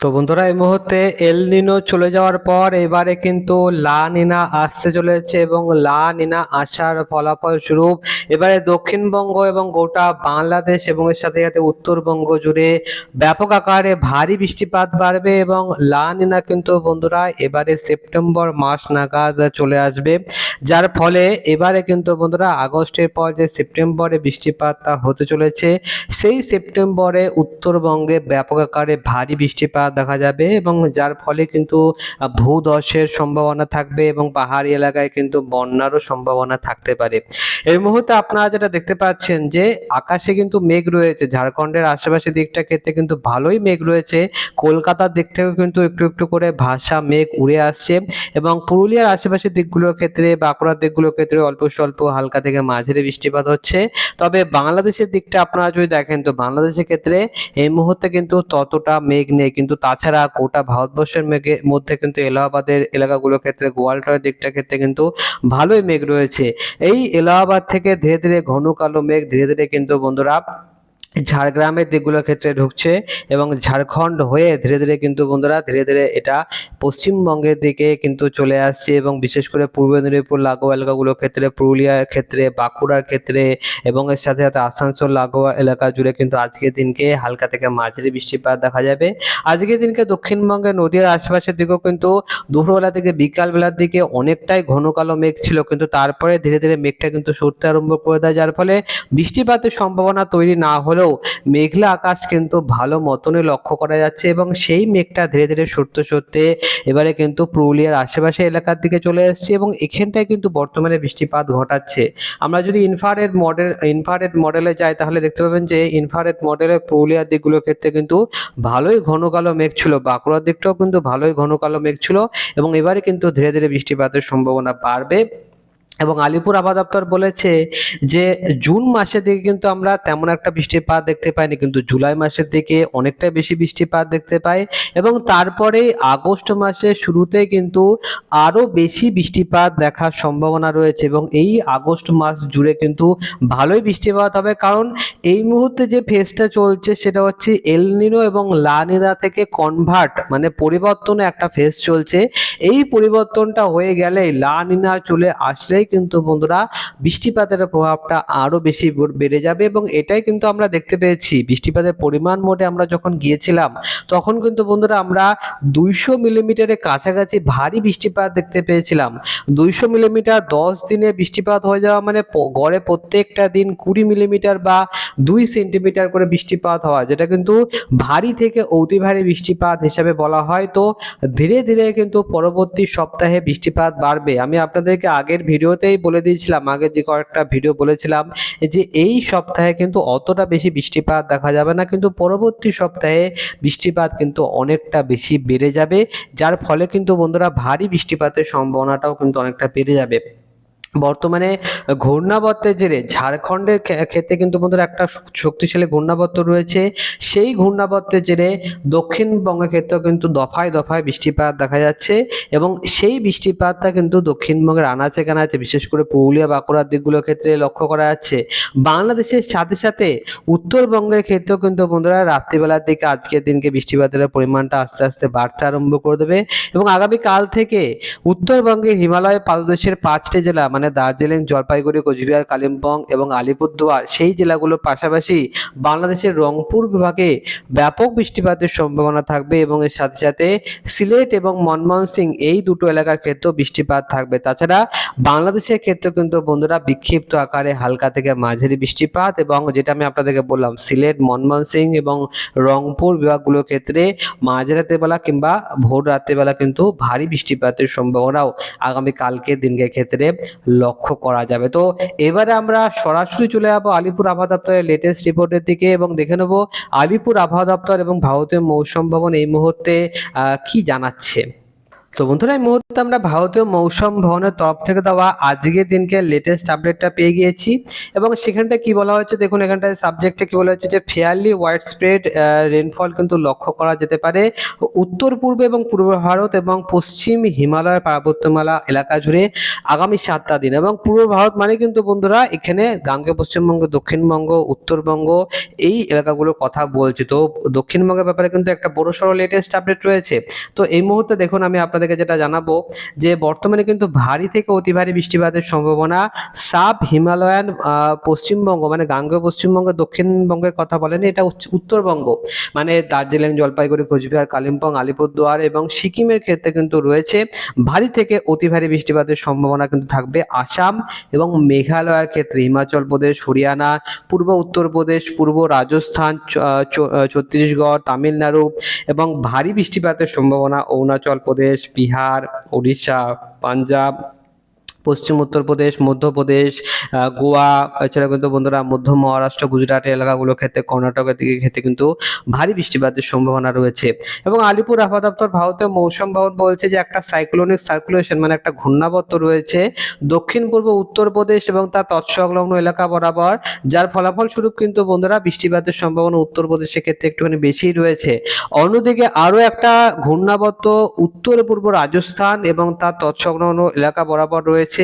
তো বন্ধুরা, এই মুহূর্তে এল নিনো চলে যাওয়ার পর এবারে কিন্তু লা নিনা আসতে চলেছে এবং লা নিনা আসার ফলাফল স্বরূপ এবারে দক্ষিণবঙ্গ এবং গোটা বাংলাদেশ এবং এর সাথে সাথে উত্তরবঙ্গ জুড়ে ব্যাপক আকারে ভারী বৃষ্টিপাত বাড়বে এবং লা নিনা কিন্তু বন্ধুরা, এবারে সেপ্টেম্বর মাস নাগাদ চলে আসবে। যার ফলে এবারে কিন্তু বন্ধুরা আগস্টের পর যে সেপ্টেম্বরে বৃষ্টিপাতটা হতে চলেছে, সেই সেপ্টেম্বরে উত্তরবঙ্গে ব্যাপক আকারে ভারী বৃষ্টিপাত দেখা যাবে এবং যার ফলে কিন্তু ভূদশের সম্ভাবনা থাকবে এবং পাহাড়ি এলাকায় কিন্তু বন্যারও সম্ভাবনা থাকতে পারে। এই মুহূর্তে আপনারা যেটা দেখতে পাচ্ছেন যে আকাশে কিন্তু মেঘ রয়েছে। ঝাড়খণ্ডের আশেপাশের দিকটা ক্ষেত্রে কিন্তু ভালোই মেঘ রয়েছে। কলকাতার দিক থেকেও কিন্তু একটু একটু করে ভাষা মেঘ উড়ে আসছে এবং পুরুলিয়ার আশেপাশের দিকগুলোর ক্ষেত্রে বাঁকুড়ার দিকগুলোর ক্ষেত্রে অল্প স্বল্প হালকা থেকে মাঝারি বৃষ্টিপাত হচ্ছে। তবে বাংলাদেশের দিকটা আপনারা যদি দেখেন, তো বাংলাদেশের ক্ষেত্রে এই মুহূর্তে কিন্তু ততটা মেঘ নেই। কিন্তু তাছাড়া গোটা ভারতবর্ষের মেঘের মধ্যে কিন্তু এলাহাবাদের এলাকাগুলোর ক্ষেত্রে গোয়ালটরের দিকটার ক্ষেত্রে কিন্তু ভালোই মেঘ রয়েছে। এই এলাহাবাদ থেকে ধীরে ধীরে ঘন কালো মেঘ ধীরে ধীরে কিন্তু বন্ধুরা ঝাড়গ্রামের দিকগুলোর ক্ষেত্রে ঢুকছে এবং ঝাড়খণ্ড হয়ে ধীরে ধীরে কিন্তু বন্ধুরা ধীরে ধীরে এটা পশ্চিমবঙ্গের দিকে কিন্তু চলে আসছে এবং বিশেষ করে পূর্ব মেদিনীপুর, লাগোয়া এলাকাগুলোর ক্ষেত্রে, পুরুলিয়ার ক্ষেত্রে, বাঁকুড়ার ক্ষেত্রে এবং এর সাথে সাথে আসানসোল, লাগোয়া এলাকা জুড়ে কিন্তু আজকের দিনকে হালকা থেকে মাঝারি বৃষ্টিপাত দেখা যাবে। আজকের দিনকে দক্ষিণবঙ্গের নদীর আশেপাশের দিকেও কিন্তু দুপুরবেলা থেকে বিকালবেলার দিকে অনেকটাই ঘন কালো মেঘ ছিল কিন্তু তারপরে ধীরে ধীরে মেঘটা কিন্তু সরতে আরম্ভ করে দেয়, যার ফলে বৃষ্টিপাতের সম্ভাবনা তৈরি না হলেও মেঘলা আকাশ কিন্তু ভালো মতনই লক্ষ্য করা যাচ্ছে এবং সেই মেঘটা ধীরে ধীরে সরতে সরতে এবারে কিন্তু পুরুলিয়ার আশেপাশে এলাকার দিকে চলে এসেছে এবং এখানটায় কিন্তু বর্তমানে বৃষ্টিপাত ঘটাচ্ছে। আমরা যদি ইনফারেড মডেল ইনফারেড মডেলে যাই তাহলে দেখতে পাবেন যে ইনফারেড মডেলে পুরুলিয়ার দিকগুলোর ক্ষেত্রে কিন্তু ভালোই ঘন কালো মেঘ ছিল, বাঁকুড়ার দিকটাও কিন্তু ভালোই ঘন কালো মেঘ ছিল এবং এবারে কিন্তু ধীরে ধীরে বৃষ্টিপাতের সম্ভাবনা বাড়বে। এবং আলিপুর আবহাওয়া দপ্তর বলেছে যে, জুন মাসের দিকে কিন্তু আমরা তেমন একটা বৃষ্টিপাত দেখতে পাইনি, কিন্তু জুলাই মাসের দিকে অনেকটা বেশি বৃষ্টিপাত দেখতে পাই এবং তারপরে আগস্ট মাসের শুরুতে কিন্তু আরও বেশি বৃষ্টিপাত দেখার সম্ভাবনা রয়েছে এবং এই আগস্ট মাস জুড়ে কিন্তু ভালোই বৃষ্টিপাত হবে। কারণ এই মুহূর্তে যে ফেজটা চলছে সেটা হচ্ছে এলনিনো এবং লানিনা থেকে কনভার্ট মানে পরিবর্তনে একটা ফেজ চলছে। এই পরিবর্তনটা হয়ে গেলে লানিনা চলে আসলেই কিন্তু বন্ধুরা বৃষ্টিপাতের প্রভাবটা আরও বেশি বেড়ে যাবে এবং এটাই কিন্তু আমরা দেখতে পেয়েছি। বৃষ্টিপাতের পরিমাণ মোটে আমরা যখন গিয়েছিলাম, তখন কিন্তু বন্ধুরা আমরা দুইশো মিলিমিটারের কাছাকাছি ভারী বৃষ্টিপাত দেখতে পেয়েছিলাম। দুইশো মিলিমিটার দশ দিনে বৃষ্টিপাত হয়ে যাওয়া মানে গড়ে প্রত্যেকটা দিন কুড়ি মিলিমিটার বা দুই সেন্টিমিটার করে বৃষ্টিপাত হওয়া, যেটা কিন্তু ভারী থেকে অতি ভারী বৃষ্টিপাত হিসাবে বলা হয়। তো ধীরে ধীরে কিন্তু পরবর্তী সপ্তাহে বৃষ্টিপাত বাড়বে। আমি আপনাদেরকে আগের ভিডিওতেই বলে দিয়েছিলাম, আগে যে কয়েকটা ভিডিও বলেছিলাম যে এই সপ্তাহে কিন্তু অতটা বেশি বৃষ্টিপাত দেখা যাবে না, কিন্তু পরবর্তী সপ্তাহে বৃষ্টিপাত কিন্তু অনেকটা বেশি বেড়ে যাবে, যার ফলে কিন্তু বন্ধুরা ভারী বৃষ্টিপাতের সম্ভাবনাটাও কিন্তু অনেকটা বেড়ে যাবে। বর্তমানে ঘূর্ণাবর্তের জেরে ঝাড়খণ্ডের ক্ষেত্রে কিন্তু বন্ধুরা একটা শক্তিশালী ঘূর্ণাবর্ত রয়েছে। সেই ঘূর্ণাবর্তের জেরে দক্ষিণবঙ্গের ক্ষেত্রেও কিন্তু দফায় দফায় বৃষ্টিপাত দেখা যাচ্ছে এবং সেই বৃষ্টিপাতটা কিন্তু দক্ষিণবঙ্গের আনাচে কানাচে, বিশেষ করে পুরুলিয়া, বাঁকুড়ার দিকগুলোর ক্ষেত্রে লক্ষ্য করা যাচ্ছে। বাংলাদেশের সাথে সাথে উত্তরবঙ্গের ক্ষেত্রেও কিন্তু বন্ধুরা রাত্রিবেলার দিকে আজকের দিনকে বৃষ্টিপাতের পরিমাণটা আস্তে আস্তে বাড়তে আরম্ভ করে দেবে এবং আগামী কাল থেকে উত্তরবঙ্গের হিমালয় পাদদেশের পাঁচটি জেলা মানে দার্জিলিং, জলপাইগুড়ি, কোচবিহার, কালিম্পং এবং আলিপুরদুয়ার সেই জেলাগুলোর পাশাপাশি বাংলাদেশের রংপুর বিভাগে ব্যাপক বৃষ্টিপাতের সম্ভাবনা থাকবে এবং এর সাথে সাথে সিলেট এবং মনমোহন সিং এই দুটো এলাকার ক্ষেত্রেও বৃষ্টিপাত থাকবে। তাছাড়া বাংলাদেশের ক্ষেত্রে কিন্তু বন্ধুরা বিক্ষিপ্ত আকারে হালকা থেকে মাঝারি বৃষ্টিপাত এবং যেটা আমি আপনাদেরকে বললাম, সিলেট, মনমোহন সিং এবং রংপুর বিভাগগুলোর ক্ষেত্রে মাঝরাতে বেলা কিংবা ভোর রাত্রিবেলা কিন্তু ভারী বৃষ্টিপাতের সম্ভাবনাও আগামী কালকে দিনকে ক্ষেত্রে লক্ষ্য করা যাবে। তো এবারে আমরা সরাসরি চলে যাব আলিপুর আবহাওয়া দপ্তরের লেটেস্ট রিপোর্টের দিকে এবং দেখে নেব আলিপুর আবহাওয়া দপ্তর এবং ভারতীয় মৌসুম ভবন এই মুহূর্তে কি জানাচ্ছে। তো বন্ধুরা, এই মুহূর্তে আমরা ভারতীয় মৌসুম ভবনের তরফ থেকে দেওয়া আজকের দিনকে লেটেস্ট আপডেটটা পেয়ে গিয়েছি এবং সেখানটা কি বলা হচ্ছে দেখুন, এখানটায় সাবজেক্টে কি বলা হচ্ছে যে ফেয়ারলি ওয়াইড স্প্রেড রেনফল কিন্তু লক্ষ্য করা যেতে পারে। উত্তর, পূর্ব এবং পূর্ব ভারত এবং পশ্চিম হিমালয়ের পার্বত্যমালা এলাকা জুড়ে আগামী সাতটা দিন এবং পূর্ব ভারত মানে কিন্তু বন্ধুরা, এখানে গাঙ্গে, পশ্চিমবঙ্গ, দক্ষিণবঙ্গ, উত্তরবঙ্গ এই এলাকাগুলোর কথা বলছি। তো দক্ষিণবঙ্গের ব্যাপারে কিন্তু একটা বড় সড়ো লেটেস্ট আপডেট রয়েছে। তো এই মুহূর্তে দেখুন, আমি আপনাদেরকে যেটা জানাব যে বর্তমানে কিন্তু ভারী থেকে অতি ভারী বৃষ্টিপাতের সম্ভাবনা সাব হিমালয়ান পশ্চিমবঙ্গ মানে গাঙ্গেয় পশ্চিমবঙ্গ, দক্ষিণবঙ্গের কথা বলেন এটা উত্তরবঙ্গ মানে দার্জিলিং, জলপাইগুড়ি, কোচবিহার, কালিম্পং, আলিপুরদুয়ার এবং সিকিমের ক্ষেত্রে কিন্তু রয়েছে ভারী থেকে অতি ভারী বৃষ্টিপাতের সম্ভাবনা কিন্তু থাকবে আসাম এবং মেঘালয়ের ক্ষেত্রে হিমাচল প্রদেশ, হরিয়ানা, পূর্ব উত্তরপ্রদেশ পূর্ব রাজস্থান ছত্তিশগড়, তামিলনাড়ু এবং ভারী বৃষ্টিপাতের সম্ভাবনা অরুণাচল প্রদেশ বিহার ওড়িশা পাঞ্জাব পশ্চিম উত্তরপ্রদেশ মধ্যপ্রদেশ গোয়া, এছাড়া কিন্তু বন্ধুরা মধ্য মহারাষ্ট্র, গুজরাট এলাকাগুলোর ক্ষেত্রে কর্ণাটকের দিকে ক্ষেত্রে কিন্তু ভারী বৃষ্টিপাতের সম্ভাবনা রয়েছে। এবং আলিপুর আবহাওয়া দপ্তর ভারতীয় মৌসুম ভবন বলছে যে একটা সাইক্লোনিক সার্কুলেশন মানে একটা ঘূর্ণাবর্ত রয়েছে। দক্ষিণ, পূর্ব উত্তরপ্রদেশ এবং তার তৎসংলগ্ন এলাকা বরাবর, যার ফলাফল স্বরূপ কিন্তু বন্ধুরা বৃষ্টিপাতের সম্ভাবনা উত্তরপ্রদেশের ক্ষেত্রে একটুখানি বেশি রয়েছে। অন্যদিকে আরও একটা ঘূর্ণাবর্ত উত্তর পূর্ব রাজস্থান এবং তার তৎসংলগ্ন এলাকা বরাবর রয়েছে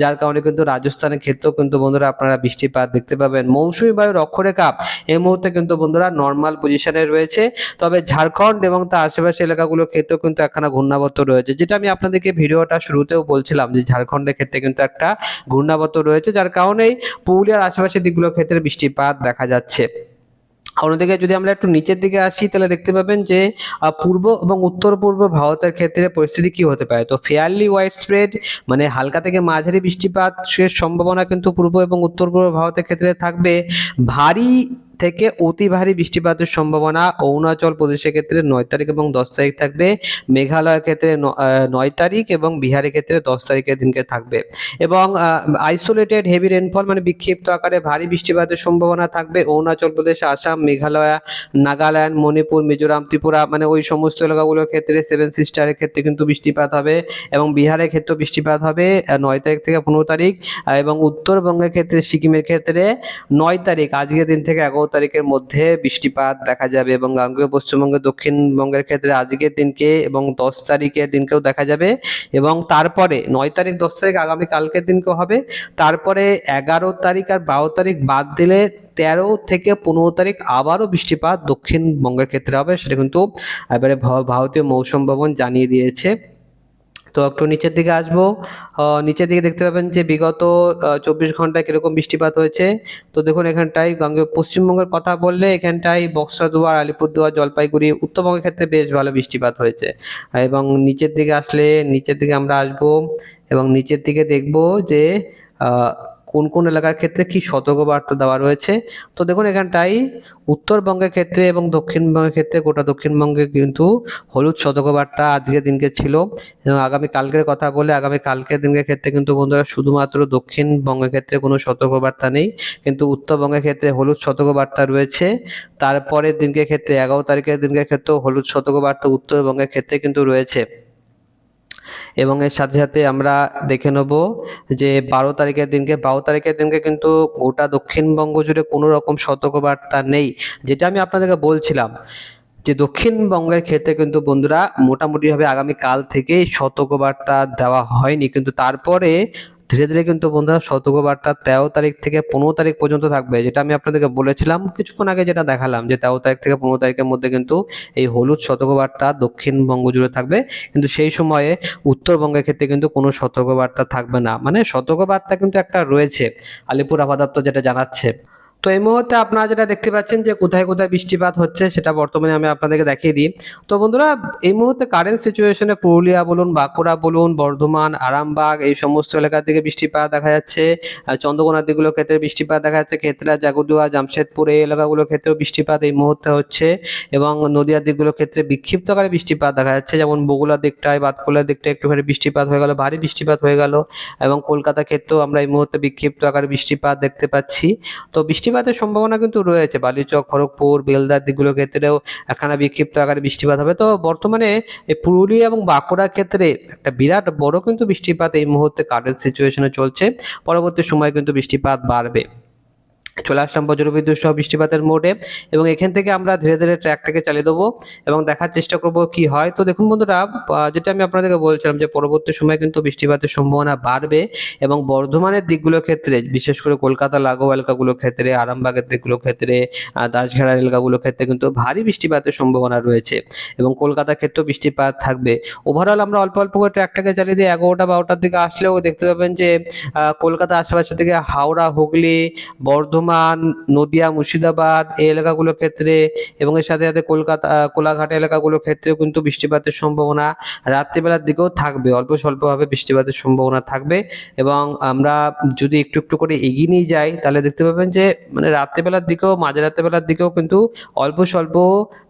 যার কারণে কিন্তু রাজস্থানের ক্ষেত্রেও কিন্তু বন্ধুরা আপনারা বৃষ্টিপাত দেখতে পাবেন। মৌসুমী বায়ুর অক্ষরেখা এই মুহূর্তে কিন্তু বন্ধুরা নর্মাল পজিশনে রয়েছে। তবে ঝাড়খণ্ড এবং তার আশেপাশে এলাকাগুলোর ক্ষেত্রেও কিন্তু একখানা ঘূর্ণাবর্ত রয়েছে। যেটা আমি আপনাদেরকে ভিডিওটা শুরুতেও বলছিলাম যে ঝাড়খণ্ডের ক্ষেত্রে কিন্তু একটা ঘূর্ণাবর্ত রয়েছে, যার কারণেই পুরুলিয়ার আশেপাশের দিকগুলোর ক্ষেত্রে বৃষ্টিপাত দেখা যাচ্ছে। অন্যদিকে যদি আমরা একটু নিচের দিকে আসি, তাহলে দেখতে পাবেন যে পূর্ব এবং উত্তর পূর্ব ভারতের ক্ষেত্রে পরিস্থিতি কি হতে পারে? তো ফেয়ারলি ওয়াইড স্প্রেড মানে হালকা থেকে মাঝারি বৃষ্টিপাত সম্ভাবনা কিন্তু পূর্ব এবং উত্তর পূর্ব ভারতের ক্ষেত্রে থাকবে। ভারী থেকে অতি ভারী বৃষ্টিপাতের সম্ভাবনা অরুণাচল প্রদেশের ক্ষেত্রে নয় তারিখ এবং দশ তারিখ থাকবে, মেঘালয়ের ক্ষেত্রে নয় তারিখ এবং বিহারের ক্ষেত্রে দশ তারিখের দিনকে থাকবে। এবং আইসোলেটেড হেভি রেনফল মানে বিক্ষিপ্ত আকারে ভারী বৃষ্টিপাতের সম্ভাবনা থাকবে অরুণাচল প্রদেশ, আসাম, মেঘালয়, নাগাল্যান্ড, মণিপুর, মিজোরাম, ত্রিপুরা মানে ওই সমস্ত এলাকাগুলোর ক্ষেত্রে সেভেন সিস্টারের ক্ষেত্রে কিন্তু বৃষ্টিপাত হবে এবং বিহারের ক্ষেত্রেও বৃষ্টিপাত হবে নয় তারিখ থেকে পনেরো তারিখ এবং উত্তরবঙ্গের ক্ষেত্রে, সিকিমের ক্ষেত্রে নয় তারিখ, আজকের দিন থেকে এগারো তারিখের মধ্যে বৃষ্টিপাত দেখা যাবে এবং গাঙ্গেয় পশ্চিমবঙ্গ, দক্ষিণবঙ্গের ক্ষেত্রে আজকের দিনকে এবং দশ তারিখের দিনকেও দেখা যাবে এবং তারপরে নয় তারিখ, দশ তারিখ আগামী কালকের দিনকেও হবে। তারপরে এগারো তারিখ আর বারো তারিখ বাদ দিলে তেরো থেকে পনেরো তারিখ আবারও বৃষ্টিপাত দক্ষিণবঙ্গের ক্ষেত্রে হবে, সেটা কিন্তু এবারে ভারতীয় মৌসুম ভবন জানিয়ে দিয়েছে। তো একটু নিচের দিকে আসব। নিচের দিকে দেখতে পাবেন যে বিগত চব্বিশ ঘন্টায় কীরকম বৃষ্টিপাত হয়েছে। তো দেখুন এখানটায় গঙ্গে পশ্চিমবঙ্গের কথা বললে এখানটায় বক্সাদুয়ার আলিপুরদুয়ার, জলপাইগুড়ি, উত্তরবঙ্গের ক্ষেত্রে বেশ ভালো বৃষ্টিপাত হয়েছে। এবং নিচের দিকে আসলে নিচের দিকে আমরা আসব এবং নিচের দিকে দেখব যে কোন কোন এলাকার ক্ষেত্রে কি সতর্কবার্তা দেওয়া রয়েছে? তো দেখুন, এখানটাই উত্তরবঙ্গের ক্ষেত্রে এবং দক্ষিণবঙ্গের ক্ষেত্রে গোটা দক্ষিণবঙ্গে কিন্তু হলুদ সতর্কবার্তা আজকের দিনকে ছিল। এবং আগামী কালকের কথা বলে আগামী কালকের দিনের ক্ষেত্রে কিন্তু বন্ধুরা শুধুমাত্র দক্ষিণবঙ্গের ক্ষেত্রে কোনো সতর্কবার্তা নেই। কিন্তু উত্তরবঙ্গের ক্ষেত্রে হলুদ সতর্কবার্তা রয়েছে। তারপরের দিনকে ক্ষেত্রে এগারো তারিখের দিনকে ক্ষেত্রেও হলুদ সতর্কবার্তা উত্তরবঙ্গের ক্ষেত্রে কিন্তু রয়েছে। এবং এর সাথে সাথে আমরা দেখে নেব যে বারো তারিখের দিনকে, বারো তারিখের দিনকে কিন্তু গোটা দক্ষিণবঙ্গ জুড়ে কোনো রকম সতর্কবার্তা নেই। যেটা আমি আপনাদেরকে বলছিলাম যে দক্ষিণবঙ্গের ক্ষেত্রে কিন্তু বন্ধুরা মোটামুটিভাবে আগামী কাল থেকেই সতর্কবার্তা দেওয়া হয়নি। কিন্তু তারপরে ধীরে ধীরে কিন্তু বন্ধুরা সতর্ক বার্তা তেরো তারিখ থেকে পনেরো তারিখ পর্যন্ত থাকবে, যেটা আমি আপনাদেরকে বলেছিলাম কিছুক্ষণ আগে যেটা দেখালাম যে তেরো তারিখ থেকে পনেরো তারিখের মধ্যে কিন্তু এই হলুদ সতর্কবার্তা দক্ষিণবঙ্গ জুড়ে থাকবে। কিন্তু সেই সময়ে উত্তরবঙ্গের ক্ষেত্রে কিন্তু কোনো সতর্কবার্তা থাকবে না। মানে সতর্কবার্তা কিন্তু একটা রয়েছে, আলিপুর আবহাওয়া যেটা জানাচ্ছে। তো এই মুহূর্তে আপনারা যেটা দেখতে পাচ্ছেন যে কোথায় কোথায় বৃষ্টিপাত হচ্ছে, সেটা বর্তমানে আমি আপনাদেরকে দেখিয়ে দিই। তো বন্ধুরা, এই মুহূর্তে কারেন্ট সিচুয়েশনে পুরুলিয়া বলুন, বাঁকুড়া বলুন, বর্ধমান, আরামবাগ, এই সমস্ত এলাকার দিকে বৃষ্টিপাত দেখা যাচ্ছে। চন্দ্রকোনার দিকগুলোর ক্ষেত্রে বৃষ্টিপাত দেখা যাচ্ছে ক্ষেত্রা জাগুদুয়া জামশেদপুর, এই এলাকাগুলোর ক্ষেত্রেও বৃষ্টিপাত এই মুহূর্তে হচ্ছে। এবং নদীয়ার দিকগুলোর ক্ষেত্রে বিক্ষিপ্ত আকারে বৃষ্টিপাত দেখা যাচ্ছে, যেমন বগুড়ার দিকটায় বাতকুলার দিকটায় একটুখানি বৃষ্টিপাত হয়ে গেল, ভারী বৃষ্টিপাত হয়ে গেল। এবং কলকাতা ক্ষেত্রেও আমরা এই মুহূর্তে বিক্ষিপ্ত আকারে বৃষ্টিপাত দেখতে পাচ্ছি। তো বৃষ্টি বৃষ্টিপাতের সম্ভাবনা কিন্তু রয়েছে। বালিচক, খড়গপুর, বেলদার দিকগুলোর ক্ষেত্রেও একখানা বিক্ষিপ্ত আকারে বৃষ্টিপাত হবে। তো বর্তমানে এই পুরুলিয়া এবং বাঁকুড়ার ক্ষেত্রে একটা বিরাট বড় কিন্তু বৃষ্টিপাত এই মুহূর্তে কারেন্ট সিচুয়েশনে চলছে। পরবর্তী সময় কিন্তু বৃষ্টিপাত বাড়বে। চলে আসলাম বজ্রবিদ্যুৎ সহ বৃষ্টিপাতের মোডে এবং এখান থেকে আমরা ধীরে ধীরে ট্র্যাকটাকে চালিয়ে দেবো এবং দেখার চেষ্টা করব কি হয়। তো দেখুন বন্ধুরা যেটা আমি আপনাদেরকে বলছিলাম যে পরবর্তী সময় কিন্তু বৃষ্টিপাতের সম্ভাবনা বাড়বে এবং বর্ধমানের দিকগুলোর ক্ষেত্রে, বিশেষ করে কলকাতা, লাগোয়া এলাকাগুলোর ক্ষেত্রে, আরামবাগের দিকগুলোর ক্ষেত্রে দাসঘেরা এলাকাগুলোর ক্ষেত্রে কিন্তু ভারী বৃষ্টিপাতের সম্ভাবনা রয়েছে এবং কলকাতার ক্ষেত্রেও বৃষ্টিপাত থাকবে। ওভারঅল আমরা অল্প অল্প করে ট্র্যাকটাকে চালিয়ে দিয়ে এগারোটা বারোটার দিকে আসলেও দেখতে পাবেন যে কলকাতা আশেপাশে থেকে হাওড়া, হুগলি, বর্ধমান নদিয়া, মুর্শিদাবাদ এই এলাকাগুলোর ক্ষেত্রে এবং এর সাথে সাথে কলকাতা, কোলাঘাট এলাকাগুলোর ক্ষেত্রেও কিন্তু বৃষ্টিপাতের সম্ভাবনা রাত্রিবেলার দিকেও থাকবে, অল্প স্বল্পভাবে বৃষ্টিপাতের সম্ভাবনা থাকবে এবং আমরা যদি একটু একটু করে এগিয়ে নিয়ে যাই তাহলে দেখতে পাবেন যে মানে রাত্রিবেলার দিকেও, মাঝ রাত্রিবেলার দিকেও কিন্তু অল্প স্বল্প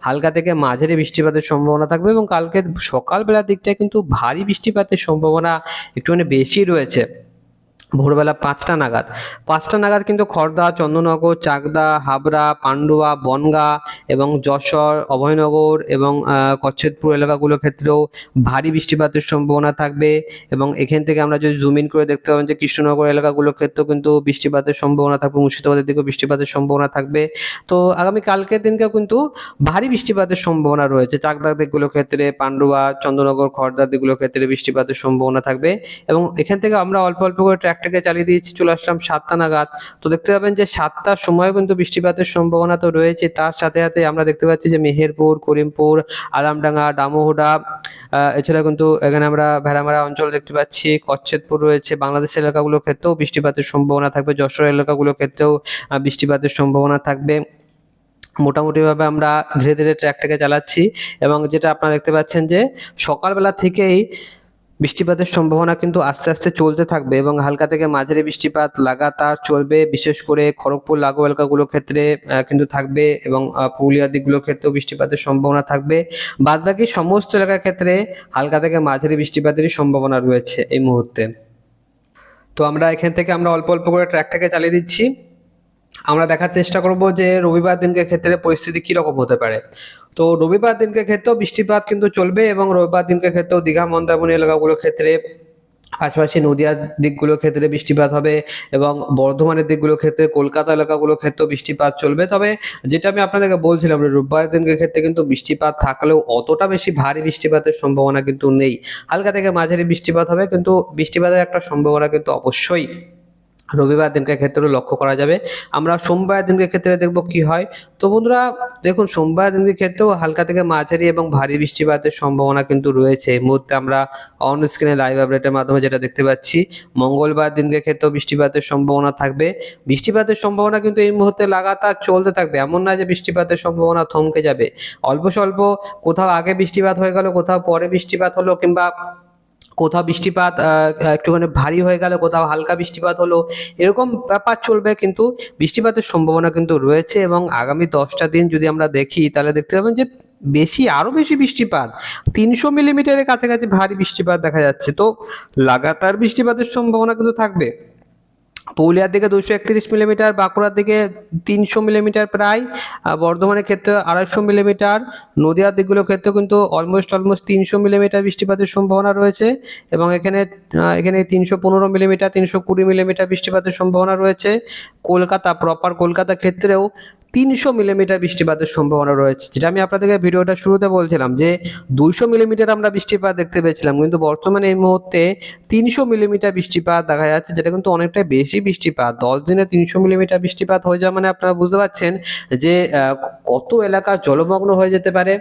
হালকা থেকে মাঝারি বৃষ্টিপাতের সম্ভাবনা থাকবে এবং কালকে সকালবেলার দিকটায় কিন্তু ভারী বৃষ্টিপাতের সম্ভাবনা একটুখানি বেশি রয়েছে। ভোরবেলা পাঁচটা নাগাদ। পাঁচটা নাগাদ কিন্তু খড়দা চন্দননগর, চাকদা, হাবড়া, পান্ডুয়া, বনগা এবং যশোর, অভয়নগর এবং কচ্ছেদপুর এলাকাগুলোর ক্ষেত্রেও ভারী বৃষ্টিপাতের সম্ভাবনা থাকবে এবং এখান থেকে আমরা যদি জুম ইন করে দেখতে পাবেন যে কৃষ্ণনগর এলাকাগুলোর ক্ষেত্রেও কিন্তু বৃষ্টিপাতের সম্ভাবনা থাকবে, মুর্শিদাবাদের দিকেও বৃষ্টিপাতের সম্ভাবনা থাকবে। তো আগামী কালকের দিনকেও কিন্তু ভারী বৃষ্টিপাতের সম্ভাবনা রয়েছে। চাকদা দিকগুলোর ক্ষেত্রে, পান্ডুয়া চন্দ্রনগর খড়দা দিকগুলোর ক্ষেত্রে বৃষ্টিপাতের সম্ভাবনা থাকবে এবং এখান থেকে আমরা অল্প অল্প করে ট্র্যাকটাকে চালিয়ে দিয়েছি, চলে আসলাম সাতটা নাগাদ। তো দেখতে পাবেন যে সাতটার সময় কিন্তু বৃষ্টিপাতের সম্ভাবনা তো রয়েছে। তার সাথে সাথে আমরা দেখতে পাচ্ছি যে মেহেরপুর, করিমপুর আলামডাঙ্গা ডামোহুডা এছাড়া কিন্তু এখানে আমরা ভেড়ামারা অঞ্চল দেখতে পাচ্ছি। কচ্ছেদপুর রয়েছে। বাংলাদেশ এলাকাগুলোর ক্ষেত্রেও বৃষ্টিপাতের সম্ভাবনা থাকবে। যশোর এলাকাগুলোর ক্ষেত্রেও বৃষ্টিপাতের সম্ভাবনা থাকবে। মোটামুটিভাবে আমরা ধীরে ধীরে ট্র্যাকটাকে চালাচ্ছি এবং যেটা আপনারা দেখতে পাচ্ছেন যে সকালবেলা থেকেই বৃষ্টিপাতের সম্ভাবনা কিন্তু আস্তে আস্তে চলতে থাকবে এবং হালকা থেকে মাঝারি বৃষ্টিপাত লাগাতার চলবে, বিশেষ করে খড়গপুর লাগো এলাকাগুলোর ক্ষেত্রে কিন্তু থাকবে এবং পুরুলিয়া দিকগুলোর ক্ষেত্রেও বৃষ্টিপাতের সম্ভাবনা থাকবে। বাদবাকি সমস্ত এলাকার ক্ষেত্রে হালকা থেকে মাঝারি বৃষ্টিপাতেরই সম্ভাবনা রয়েছে এই মুহূর্তে। তো আমরা এখান থেকে আমরা অল্প অল্প করে ট্র্যাকটাকে চালিয়ে দিচ্ছি। আমরা দেখার চেষ্টা করব যে রবিবার দিনকে ক্ষেত্রে পরিস্থিতি কীরকম হতে পারে। তো রবিবার দিনকে ক্ষেত্রেও বৃষ্টিপাত কিন্তু চলবে এবং রবিবার দিনকে ক্ষেত্রেও দীঘা, মন্দারমণি এলাকাগুলোর ক্ষেত্রে, পাশাপাশি নদিয়ার দিকগুলোর ক্ষেত্রে বৃষ্টিপাত হবে এবং বর্ধমানের দিকগুলোর ক্ষেত্রে কলকাতা এলাকাগুলোর ক্ষেত্রেও বৃষ্টিপাত চলবে। তবে যেটা আমি আপনাদেরকে বলছিলাম রোববার দিনকে ক্ষেত্রে কিন্তু বৃষ্টিপাত থাকলেও অতটা বেশি ভারী বৃষ্টিপাতের সম্ভাবনা কিন্তু নেই। হালকা থেকে মাঝারি বৃষ্টিপাত হবে কিন্তু বৃষ্টিপাতের একটা সম্ভাবনা কিন্তু অবশ্যই। রবিবার দিনকে ক্ষেত্রে লক্ষ্য করা যাবে। আমরা সোমবার দিনকে ক্ষেত্রে দেখব কি হয়। তো বন্ধুরা, দেখুন, সোমবার দিনকে ক্ষেত্রেও হালকা থেকে মাঝারি এবং ভারী বৃষ্টিপাতের সম্ভাবনা কিন্তু রয়েছে। এই মুহূর্তে আমরা অন স্ক্রিনে লাইভ আপডেটের মাধ্যমে যেটা দেখতে পাচ্ছি, মঙ্গলবার দিনকে ক্ষেত্রেও বৃষ্টিপাতের সম্ভাবনা থাকবে। বৃষ্টিপাতের সম্ভাবনা কিন্তু এই মুহূর্তে লাগাতার চলতে থাকবে। এমন না যে বৃষ্টিপাতের সম্ভাবনা থমকে যাবে। অল্প স্বল্প কোথাও আগে বৃষ্টিপাত হয়ে গেল, কোথাও পরে বৃষ্টিপাত হলো কিংবা কোথাও বৃষ্টিপাত একটুখানি ভারী হয়ে গেল, কোথাও হালকা বৃষ্টিপাত হলো, এরকম ব্যাপার চলবে কিন্তু বৃষ্টিপাতের সম্ভাবনা কিন্তু রয়েছে এবং আগামী দশটা দিন যদি আমরা দেখি, তাহলে দেখতে পাবেন যে বেশি আরও বেশি বৃষ্টিপাত, তিনশো মিলিমিটারের কাছাকাছি ভারী বৃষ্টিপাত দেখা যাচ্ছে। তো লাগাতার বৃষ্টিপাতের সম্ভাবনা কিন্তু থাকবে। পুরুলিয়ার দিকে দুশো একত্রিশ মিলিমিটার, বাঁকুড়ার দিকে তিনশো মিলিমিটার প্রায় বর্ধমানের ক্ষেত্রে আড়াইশো মিলিমিটার। নদিয়ার দিকগুলোর ক্ষেত্রে কিন্তু অলমোস্ট অলমোস্ট তিনশো মিলিমিটার বৃষ্টিপাতের সম্ভাবনা রয়েছে এবং এখানে এখানে তিনশো পনেরো মিলিমিটার, তিনশো কুড়ি মিলিমিটার বৃষ্টিপাতের সম্ভাবনা রয়েছে। কলকাতা প্রপার কলকাতা ক্ষেত্রেও তিনশো মিলিমিটার বৃষ্টিপাতের সম্ভাবনা রয়েছে। যেটা আমি আপনাদেরকে ভিডিওটা শুরুতে বলছিলাম যে দুইশো মিলিমিটার আমরা বৃষ্টিপাত দেখতে পেয়েছিলাম, কিন্তু বর্তমানে এই মুহূর্তে তিনশো মিলিমিটার বৃষ্টিপাত দেখা যাচ্ছে, যেটা কিন্তু অনেকটাই বেশি বৃষ্টিপাত, দশ দিনে তিনশো মিলিমিটার বৃষ্টিপাত হয়ে যাওয়া মানে আপনারা বুঝতে পারছেন যে কত এলাকা জলমগ্ন হয়ে যেতে পারে।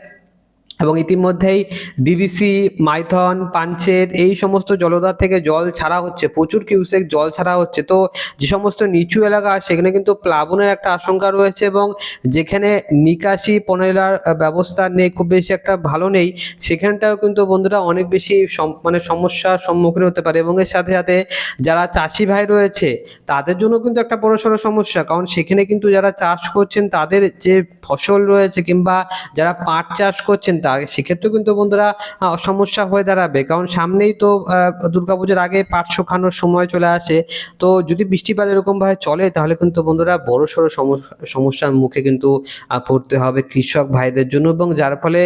এবং ইতিমধ্যেই ডিবিসি মাইথন পাঞ্চেত এই সমস্ত জলধার থেকে জল ছাড়া হচ্ছে, প্রচুর কিউসেক জল ছাড়া হচ্ছে। তো যে সমস্ত নিচু এলাকা সেখানে কিন্তু প্লাবনের একটা আশঙ্কা রয়েছে এবং যেখানে নিকাশি পনেলার ব্যবস্থা নেই, খুব বেশি একটা ভালো নেই, সেখানটাও কিন্তু বন্ধুরা অনেক বেশি মানে সমস্যার সম্মুখীন হতে পারে। এবং এর সাথে সাথে যারা চাষি ভাই রয়েছে, তাদের জন্য কিন্তু একটা বড় সড়ো সমস্যা, কারণ সেখানে কিন্তু যারা চাষ করছেন, তাদের যে ফসল রয়েছে কিংবা যারা পাট চাষ করছেন যা- সেক্ষেত্রেও কিন্তু বন্ধুরা সমস্যা হয়ে দাঁড়াবে। কারণ সামনেই তো দুর্গাপুজোর আগে পাট শুকানোর সময় চলে আসে। তো যদি বৃষ্টিপাত এরকম ভাবে চলে, তাহলে কিন্তু বন্ধুরা বড় সড়ো সমস্যা- সমস্যার মুখে কিন্তু পড়তে হবে কৃষক ভাইদের জন্য এবং যার ফলে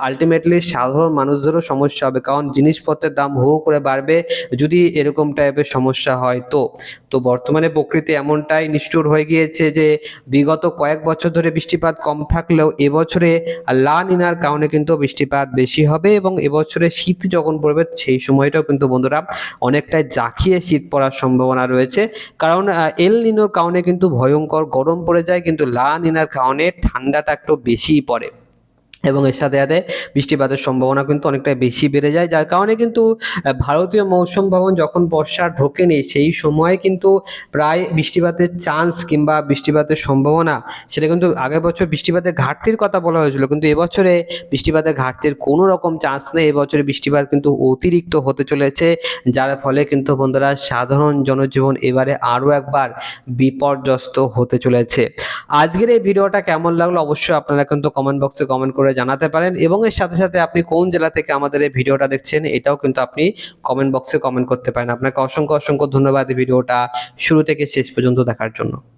আলটিমেটলি সাধারণ মানুষদেরও সমস্যা হবে। কারণ জিনিসপত্রের দাম হু করে বাড়বে যদি এরকম টাইপের সমস্যা হয় তো। তো বর্তমানে প্রকৃতি এমনটাই নিষ্ঠুর হয়ে গিয়েছে যে, বিগত কয়েক বছর ধরে বৃষ্টিপাত কম থাকলেও এবছরে লা নিনার কারণে কিন্তু বৃষ্টিপাত বেশি হবে এবং এবছরে শীত যখন পড়বে, সেই সময়টাও কিন্তু বন্ধুরা অনেকটাই জাঁকিয়ে শীত পড়ার সম্ভাবনা রয়েছে। কারণ এল নিনোর কারণে কিন্তু ভয়ঙ্কর গরম পড়ে যায়, কিন্তু লা নিনার কারণে ঠান্ডাটা একটু বেশিই পড়ে। এবং এর সাথে সাথে বৃষ্টিপাতের সম্ভাবনা কিন্তু অনেকটাই বেশি বেড়ে যায়। যার কারণে কিন্তু ভারতীয় মৌসুম ভবন যখন বর্ষা ঢোকেনি, সেই সময় কিন্তু প্রায় বৃষ্টিপাতের চান্স কিংবা বৃষ্টিপাতের সম্ভাবনা, সেটা কিন্তু আগের বছর বৃষ্টিপাতের ঘাটতির কথা বলা হয়েছিল, কিন্তু এবছরে বৃষ্টিপাতের ঘাটতির কোনো রকম চান্স নেই। এবছরে বৃষ্টিপাত কিন্তু অতিরিক্ত হতে চলেছে, যার ফলে কিন্তু বন্ধুরা, সাধারণ জনজীবন এবারে আরও একবার বিপর্যস্ত হতে চলেছে। আজকের এই ভিডিওটা কেমন লাগল অবশ্যই আপনারা কিন্তু কমেন্ট বক্সে কমেন্ট করে জানাতে পারেন এবং এর সাথে সাথে আপনি কোন জেলা থেকে আমাদের এই ভিডিওটা দেখছেন এটাও কিন্তু আপনি কমেন্ট বক্সে কমেন্ট করতে পারেন। আপনাকে অসংখ্য অসংখ্য ধন্যবাদ ভিডিওটা শুরু থেকে শেষ পর্যন্ত দেখার জন্য।